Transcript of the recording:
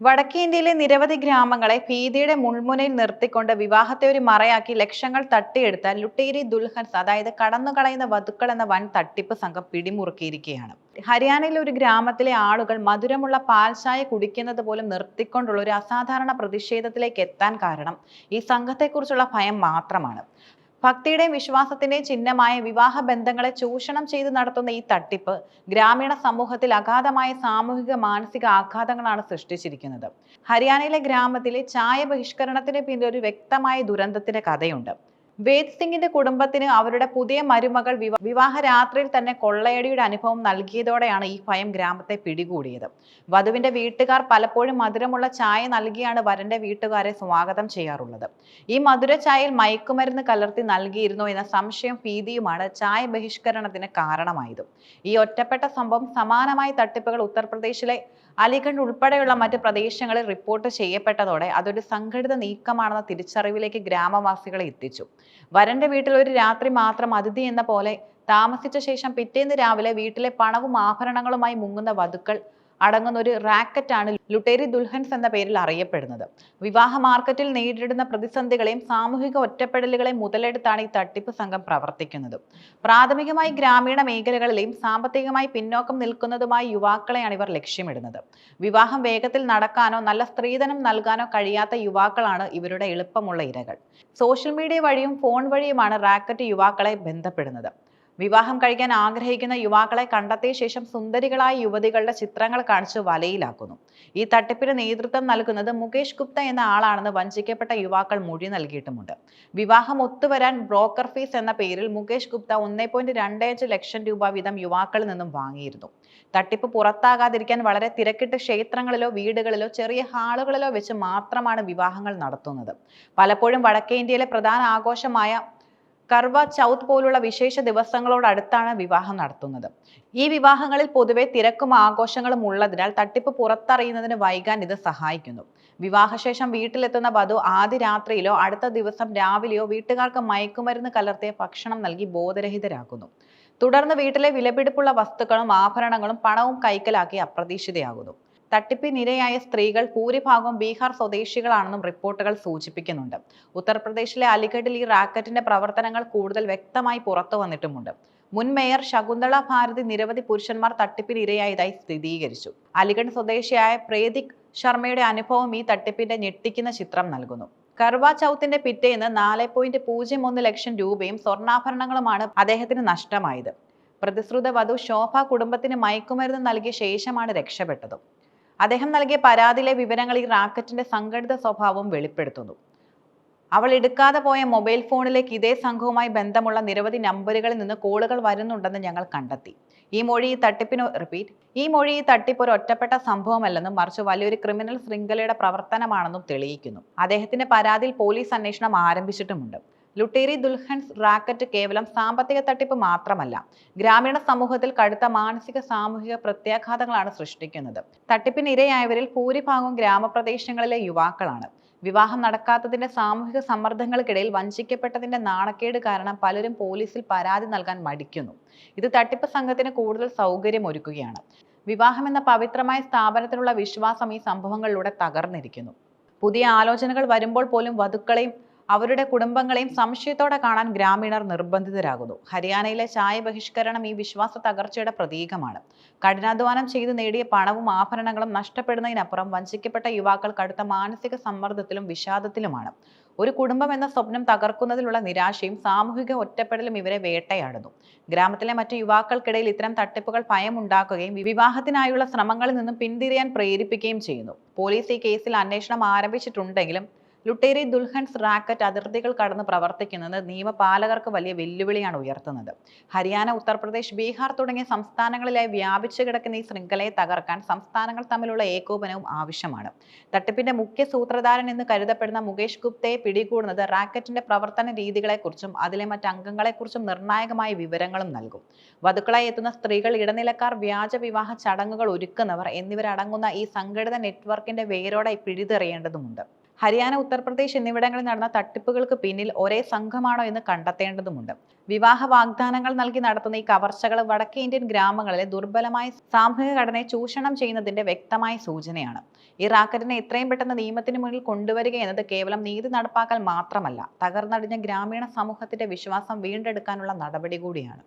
വടക്കേ ഇന്ത്യയിലെ നിരവധി ഗ്രാമങ്ങളെ ഭീതിയുടെ മുൾമുനയിൽ നിർത്തിക്കൊണ്ട് വിവാഹത്തെ ഒരു മറയാക്കി ലക്ഷങ്ങൾ തട്ടിയെടുത്ത ലുട്ടേരി ദുൽഹൻസ് അതായത് കടന്നുകളയുന്ന വധുക്കൾ എന്ന വൻ തട്ടിപ്പ് സംഘം പിടിമുറുക്കിയിരിക്കുകയാണ്. ഹരിയാനയിലെ ഒരു ഗ്രാമത്തിലെ ആളുകൾ മധുരമുള്ള പാൽശായ കുടിക്കുന്നത് പോലും നിർത്തിക്കൊണ്ടുള്ള ഒരു അസാധാരണ പ്രതിഷേധത്തിലേക്ക് എത്താൻ കാരണം ഈ സംഘത്തെക്കുറിച്ചുള്ള ഭയം മാത്രമാണ്. ഭക്തിയുടെയും വിശ്വാസത്തിന്റെയും ചിഹ്നമായ വിവാഹ ബന്ധങ്ങളെ ചൂഷണം ചെയ്ത് നടത്തുന്ന ഈ തട്ടിപ്പ് ഗ്രാമീണ സമൂഹത്തിൽ അഗാധമായ സാമൂഹിക മാനസിക ആഘാതങ്ങളാണ് സൃഷ്ടിച്ചിരിക്കുന്നത്. ഹരിയാനയിലെ ഗ്രാമത്തിലെ ചായ ബഹിഷ്കരണത്തിന് പിന്നിൽ ഒരു വ്യക്തമായ ദുരന്തത്തിന്റെ കഥയുണ്ട്. വേദ് സിംഗിന്റെ കുടുംബത്തിന് അവരുടെ പുതിയ മരുമകൾ വിവ- വിവാഹ രാത്രിയിൽ തന്നെ കൊള്ളയടിയുടെ അനുഭവം നൽകിയതോടെയാണ് ഈ ഭയം ഗ്രാമത്തെ പിടികൂടിയത്. വധുവിന്റെ വീട്ടുകാർ പലപ്പോഴും മധുരമുള്ള ചായ നൽകിയാണ് വരന്റെ വീട്ടുകാരെ സ്വാഗതം ചെയ്യാറുള്ളത്. ഈ മധുര ചായയിൽ മയക്കുമരുന്ന് കലർത്തി നൽകിയിരുന്നു എന്ന സംശയം ഭീതിയുമാണ് ചായ ബഹിഷ്കരണത്തിന് കാരണമായത്. ഈ ഒറ്റപ്പെട്ട സംഭവം സമാനമായ തട്ടിപ്പുകൾ ഉത്തർപ്രദേശിലെ അലിഗഡ് ഉൾപ്പെടെയുള്ള മറ്റ് പ്രദേശങ്ങളിൽ റിപ്പോർട്ട് ചെയ്യപ്പെട്ടതോടെ അതൊരു സംഘടിത നീക്കമാണെന്ന തിരിച്ചറിവിലേക്ക് ഗ്രാമവാസികളെ എത്തിച്ചു. വരന്റെ വീട്ടിൽ ഒരു രാത്രി മാത്രം അതിഥി എന്ന പോലെ താമസിച്ച ശേഷം പിറ്റേന്ന് രാവിലെ വീട്ടിലെ പണവും ആഭരണങ്ങളുമായി മുങ്ങുന്ന വധുക്കൾ അടങ്ങുന്ന ഒരു റാക്കറ്റാണ് ലുട്ടേരി ദുൽഹൻസ് എന്ന പേരിൽ അറിയപ്പെടുന്നത്. വിവാഹ മാർക്കറ്റിൽ നേരിടുന്ന പ്രതിസന്ധികളെയും സാമൂഹിക ഒറ്റപ്പെടലുകളെയും മുതലെടുത്താണ് ഈ തട്ടിപ്പ് സംഘം പ്രവർത്തിക്കുന്നത്. പ്രാഥമികമായി ഗ്രാമീണ മേഖലകളിലെയും സാമ്പത്തികമായി പിന്നോക്കം നിൽക്കുന്നതുമായ യുവാക്കളെയാണ് ഇവർ ലക്ഷ്യമിടുന്നത്. വിവാഹം വേഗത്തിൽ നടക്കാനോ നല്ല സ്ത്രീധനം നൽകാനോ കഴിയാത്ത യുവാക്കളാണ് ഇവരുടെ എളുപ്പമുള്ള ഇരകൾ. സോഷ്യൽ മീഡിയ വഴിയും ഫോൺ വഴിയുമാണ് റാക്കറ്റ് യുവാക്കളെ ബന്ധപ്പെടുന്നത്. വിവാഹം കഴിക്കാൻ ആഗ്രഹിക്കുന്ന യുവാക്കളെ കണ്ടെത്തിയ ശേഷം സുന്ദരികളായ യുവതികളുടെ ചിത്രങ്ങൾ കാണിച്ച് വലയിലാക്കുന്നു. ഈ തട്ടിപ്പിന് നേതൃത്വം നൽകുന്നത് മുകേഷ് ഗുപ്ത എന്ന ആളാണെന്ന് വഞ്ചിക്കപ്പെട്ട യുവാക്കൾ മൊഴി നൽകിയിട്ടുമുണ്ട്. വിവാഹം ഒത്തുവരാൻ ബ്രോക്കർ ഫീസ് എന്ന പേരിൽ മുകേഷ് ഗുപ്ത ഒന്നേ ലക്ഷം രൂപ വീതം യുവാക്കളിൽ നിന്നും വാങ്ങിയിരുന്നു. തട്ടിപ്പ് പുറത്താകാതിരിക്കാൻ വളരെ തിരക്കിട്ട് ക്ഷേത്രങ്ങളിലോ വീടുകളിലോ ചെറിയ ഹാളുകളിലോ വെച്ച് മാത്രമാണ് വിവാഹങ്ങൾ നടത്തുന്നത്. പലപ്പോഴും വടക്കേ ഇന്ത്യയിലെ പ്രധാന ആഘോഷമായ കർവ ചൗത്ത് പോലുള്ള വിശേഷ ദിവസങ്ങളോടടുത്താണ് വിവാഹം നടത്തുന്നത്. ഈ വിവാഹങ്ങളിൽ പൊതുവെ തിരക്കും ആഘോഷങ്ങളും ഉള്ളതിനാൽ തട്ടിപ്പ് പുറത്തറിയുന്നതിന് വൈകാൻ ഇത് സഹായിക്കുന്നു. വിവാഹശേഷം വീട്ടിലെത്തുന്ന വധു ആദ്യ രാത്രിയിലോ അടുത്ത ദിവസം രാവിലെയോ വീട്ടുകാർക്ക് മയക്കുമരുന്ന് കലർത്തിയ ഭക്ഷണം നൽകി ബോധരഹിതരാക്കുന്നു തുടർന്ന് വീട്ടിലെ വിലപിടിപ്പുള്ള വസ്തുക്കളും ആഭരണങ്ങളും പണവും കൈക്കലാക്കി അപ്രതീക്ഷിതയാകുന്നു. തട്ടിപ്പിനിരയായ സ്ത്രീകൾ ഭൂരിഭാഗവും ബീഹാർ സ്വദേശികളാണെന്നും റിപ്പോർട്ടുകൾ സൂചിപ്പിക്കുന്നുണ്ട്. ഉത്തർപ്രദേശിലെ അലിഗഡിൽ ഈ റാക്കറ്റിന്റെ പ്രവർത്തനങ്ങൾ കൂടുതൽ വ്യക്തമായി പുറത്തു വന്നിട്ടുമുണ്ട്. മുൻ മേയർ ശകുന്തള ഭാരതി നിരവധി പുരുഷന്മാർ തട്ടിപ്പിനിരയായതായി സ്ഥിരീകരിച്ചു. അലിഗഡ് സ്വദേശിയായ പ്രേതിക് ശർമ്മയുടെ അനുഭവം ഈ തട്ടിപ്പിന്റെ ഞെട്ടിക്കുന്ന ചിത്രം നൽകുന്നു. കർവാ ചൗത്തിന്റെ പിറ്റേന്ന് നാല് പോയിന്റ് പൂജ്യം ഒന്ന് ലക്ഷം രൂപയും സ്വർണാഭരണങ്ങളുമാണ് അദ്ദേഹത്തിന് നഷ്ടമായത്. പ്രതിശ്രുത വധു ശോഭ കുടുംബത്തിന് മയക്കുമരുന്ന് നൽകിയ ശേഷമാണ് രക്ഷപ്പെട്ടത്. അദ്ദേഹം നൽകിയ പരാതിയിലെ വിവരങ്ങൾ ഈ റാക്കറ്റിന്റെ സംഘടിത സ്വഭാവം വെളിപ്പെടുത്തുന്നു. അവൾ എടുക്കാതെ പോയ മൊബൈൽ ഫോണിലേക്ക് ഇതേ സംഘവുമായി ബന്ധമുള്ള നിരവധി നമ്പറുകളിൽ നിന്ന് കോളുകൾ വരുന്നുണ്ടെന്ന് ഞങ്ങൾ കണ്ടെത്തി. ഈ മൊഴി ഈ തട്ടിപ്പിന് റിപ്പീറ്റ് ഈ മൊഴി ഈ തട്ടിപ്പ് ഒരു ഒറ്റപ്പെട്ട സംഭവമല്ലെന്നും മറിച്ച് വലിയൊരു ക്രിമിനൽ ശൃംഖലയുടെ പ്രവർത്തനമാണെന്നും തെളിയിക്കുന്നു. അദ്ദേഹത്തിന്റെ പരാതിയിൽ പോലീസ് അന്വേഷണം ആരംഭിച്ചിട്ടുമുണ്ട്. ലുട്ടേരി ദുൽഹൻസ് റാക്കറ്റ് കേവലം സാമ്പത്തിക തട്ടിപ്പ് മാത്രമല്ല ഗ്രാമീണ സമൂഹത്തിൽ കടുത്ത മാനസിക സാമൂഹിക പ്രത്യാഘാതങ്ങളാണ് സൃഷ്ടിക്കുന്നത്. തട്ടിപ്പിന് ഇരയായവരിൽ ഭൂരിഭാഗവും ഗ്രാമപ്രദേശങ്ങളിലെ യുവാക്കളാണ്. വിവാഹം നടക്കാത്തതിന്റെ സാമൂഹിക സമ്മർദ്ദങ്ങൾക്കിടയിൽ വഞ്ചിക്കപ്പെട്ടതിന്റെ നാണക്കേട് കാരണം പലരും പോലീസിൽ പരാതി നൽകാൻ മടിക്കുന്നു. ഇത് തട്ടിപ്പ് സംഘത്തിന് കൂടുതൽ സൗകര്യം ഒരുക്കുകയാണ്. വിവാഹം എന്ന പവിത്രമായ സ്ഥാപനത്തിനുള്ള വിശ്വാസം ഈ സംഭവങ്ങളിലൂടെ തകർന്നിരിക്കുന്നു. പുതിയ ആലോചനകൾ വരുമ്പോൾ പോലും വധുക്കളെയും അവരുടെ കുടുംബങ്ങളെയും സംശയത്തോടെ കാണാൻ ഗ്രാമീണർ നിർബന്ധിതരാകുന്നു. ഹരിയാനയിലെ ചായ ബഹിഷ്കരണം ഈ വിശ്വാസ തകർച്ചയുടെ പ്രതീകമാണ്. കഠിനാധ്വാനം ചെയ്ത് നേടിയ പണവും ആഭരണങ്ങളും നഷ്ടപ്പെടുന്നതിനപ്പുറം വഞ്ചിക്കപ്പെട്ട യുവാക്കൾ കടുത്ത മാനസിക സമ്മർദ്ദത്തിലും വിഷാദത്തിലുമാണ്. ഒരു കുടുംബം എന്ന സ്വപ്നം തകർക്കുന്നതിലുള്ള നിരാശയും സാമൂഹിക ഒറ്റപ്പെടലും ഇവരെ വേട്ടയാടുന്നു. ഗ്രാമത്തിലെ മറ്റു യുവാക്കൾക്കിടയിൽ ഇത്തരം തട്ടിപ്പുകൾ ഭയമുണ്ടാക്കുകയും വിവാഹത്തിനായുള്ള ശ്രമങ്ങളിൽ നിന്നും പിന്തിരിയാൻ പ്രേരിപ്പിക്കുകയും ചെയ്യുന്നു. പോലീസ് ഈ കേസിൽ അന്വേഷണം ആരംഭിച്ചിട്ടുണ്ടെങ്കിലും ലുട്ടേരി ദുൽഹൻസ് റാക്കറ്റ് അതിർത്തികൾ കടന്ന് പ്രവർത്തിക്കുന്നത് നിയമപാലകർക്ക് വലിയ വെല്ലുവിളിയാണ് ഉയർത്തുന്നത്. ഹരിയാന ഉത്തർപ്രദേശ് ബീഹാർ തുടങ്ങിയ സംസ്ഥാനങ്ങളിലായി വ്യാപിച്ചു കിടക്കുന്ന ഈ ശൃംഖലയെ തകർക്കാൻ സംസ്ഥാനങ്ങൾ തമ്മിലുള്ള ഏകോപനവും ആവശ്യമാണ്. തട്ടിപ്പിന്റെ മുഖ്യ സൂത്രധാരൻ എന്ന് കരുതപ്പെടുന്ന മുകേഷ് ഗുപ്തയെ പിടികൂടുന്നത് റാക്കറ്റിന്റെ പ്രവർത്തന രീതികളെക്കുറിച്ചും അതിലെ മറ്റ് അംഗങ്ങളെക്കുറിച്ചും നിർണായകമായ വിവരങ്ങളും നൽകും. വധുക്കളായി എത്തുന്ന സ്ത്രീകൾ ഇടനിലക്കാർ വ്യാജ വിവാഹ ചടങ്ങുകൾ ഒരുക്കുന്നവർ എന്നിവരടങ്ങുന്ന ഈ സംഘടിത നെറ്റ്വർക്കിന്റെ വേരോടെ പിഴുതെറിയേണ്ടതുമുണ്ട് ഹരിയാന ഉത്തർപ്രദേശ് എന്നിവിടങ്ങളിൽ നടന്ന തട്ടിപ്പുകൾക്ക് പിന്നിൽ ഒരേ സംഘമാണോ എന്ന് കണ്ടെത്തേണ്ടതുണ്ട് വിവാഹ വാഗ്ദാനങ്ങൾ നൽകി നടത്തുന്ന ഈ കവർച്ചകൾ വടക്കേ ഇന്ത്യൻ ഗ്രാമങ്ങളിലെ ദുർബലമായ സാമൂഹിക ഘടനയെ ചൂഷണം ചെയ്യുന്നതിന്റെ വ്യക്തമായ സൂചനയാണ്. ഈ റാക്കറ്റിനെ എത്രയും പെട്ടെന്ന് നിയമത്തിന് മുന്നിൽ കൊണ്ടുവരിക എന്നത് കേവലം നീതി നടപ്പാക്കൽ മാത്രമല്ല തകർന്നടിഞ്ഞ ഗ്രാമീണ സമൂഹത്തിന്റെ വിശ്വാസം വീണ്ടെടുക്കാനുള്ള നടപടി കൂടിയാണ്.